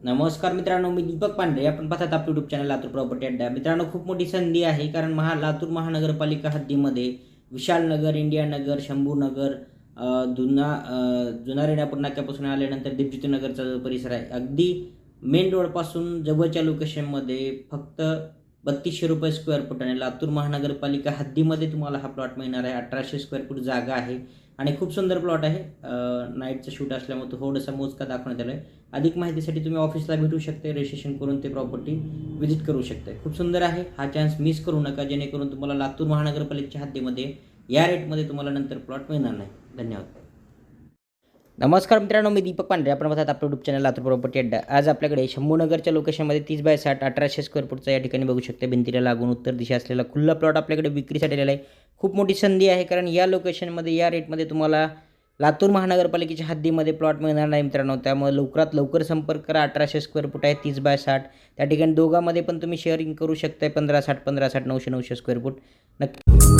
नमस्कार मित्रांनो मी दीपक पांडे आपण पाहतात आपलं युट्यूब चॅनल लातूर प्रॉपर्टी अड्डा मित्रांनो खूप मोठी संधी आहे कारण महा लातूर महानगरपालिका हद्दीमध्ये विशाल नगर इंडिया नगर शंभूनगर जुना जुना रेणापूर नाक्यापासून आल्यानंतर दीपज्योती नगरचा जो परिसर आहे अगदी मेन रोडपासून जवळच्या लोकेशनमध्ये फक्त बत्तीसशे रुपये स्क्वेअर फूट आणि लातूर महानगरपालिका हद्दीमध्ये तुम्हाला हा प्लॉट मिळणार आहे. अठराशे स्क्वेअर फूट जागा आहे. आणि खूप सुंदर प्लॉट आहे. नाईटचं शूट असल्यामुळे तो थोडासा मोजका दाखवण्यात आला आहे अधिक माहितीसाठी तुम्ही ऑफिसला भेटू शकते रजिस्ट्रेशन करून ते प्रॉपर्टी व्हिजिट करू शकते खूप सुंदर आहे. हा चान्स मिस करू नका. जेणेकरून तुम्हाला लातूर महानगरपालिकेच्या हद्दीमध्ये या रेटमध्ये तुम्हाला नंतर प्लॉट मिळणार नाही. धन्यवाद. नमस्कार मित्रांनो मी दीपक पांढरे. आपण बघतात आपलं युट्यूब चॅनल लातूर प्रॉपर्टी अड्डा. आज आपल्याकडे शंभूनगरच्या लोकेशनमध्ये तीस बाय साठ अठराशे स्क्वेअर फूटचा या ठिकाणी बघू शकते. भिंतीला लागून उत्तर दिशा असलेला खुल्ला प्लॉट आपल्याकडे विक्रीसाठी आलेला आहे. खूप मोठी संधी आहे कारण या लोकेशनमध्ये या रेटमध्ये तुम्हाला लातूर महानगरपालिकेच्या हद्दीमध्ये प्लॉट मिळणार नाही मित्रांनो. त्यामुळे लवकरात लवकर संपर्क करा. अठराशे स्क्वेअर फूट आहे तीस बाय साठ. त्या ठिकाणी दोघांमध्ये पण तुम्ही शेअरिंग करू शकताय. पंधरा साठ पंधरा साठ नऊशे नऊशे स्क्वेअर फूट नक्की